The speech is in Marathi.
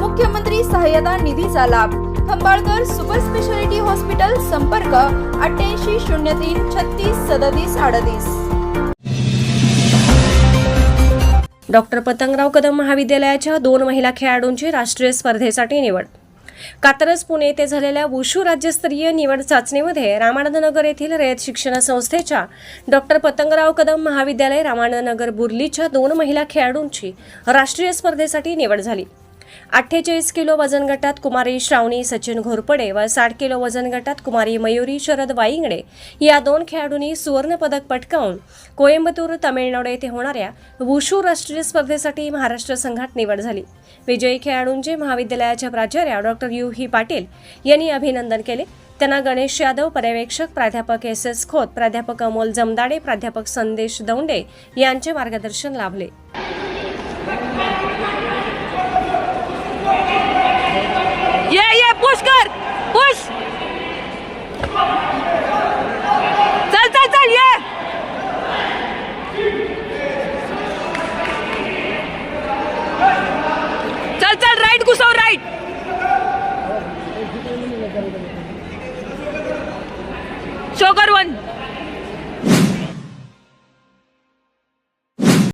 मुख्यमंत्री सहाय्यता निधीचा लाभ. खंबाळकर सुपर स्पेशालिटी हॉस्पिटल संपर्क अठ्ठ्याऐंशी शून्य तीन छत्तीस सदतीस अडतीस. डॉक्टर पतंगराव कदम महाविद्यालयाच्या दोन महिला खेळाडूंची राष्ट्रीय स्पर्धेसाठी निवड. कात्रज पुणे येथे झालेल्या वुशू राज्यस्तरीय निवड चाचणीमध्ये रामानंदनगर येथील रयत शिक्षण संस्थेच्या डॉक्टर पतंगराव कदम महाविद्यालय रामानंदनगर बुर्लीच्या दोन महिला खेळाडूंची राष्ट्रीय स्पर्धेसाठी निवड झाली. अठ्ठेचाळीस किलो वजन गटात कुमारी श्रावणी सचिन घोरपडे व साठ किलो वजन गटात कुमारी मयुरी शरद वाईंगडे. या दोन खेळाडूंनी सुवर्णपदक पटकावून कोइंबतूर तामिळनाडू येथे होणाऱ्या वुशू राष्ट्रीय स्पर्धेसाठी महाराष्ट्र संघात निवड झाली. विजयी खेळाडूंचे महाविद्यालयाच्या प्राचार्या डॉक्टर यू. ही पाटील यांनी अभिनंदन केले. त्यांना गणेश यादव पर्यवेक्षक प्राध्यापक एस. एस. खोत प्राध्यापक अमोल जमदाडे प्राध्यापक संदेश दौंडे यांचे मार्गदर्शन लाभले ये ये पुश कर पुश चल चल चल ये. चल चल राईट घुसव राईट शोकर वन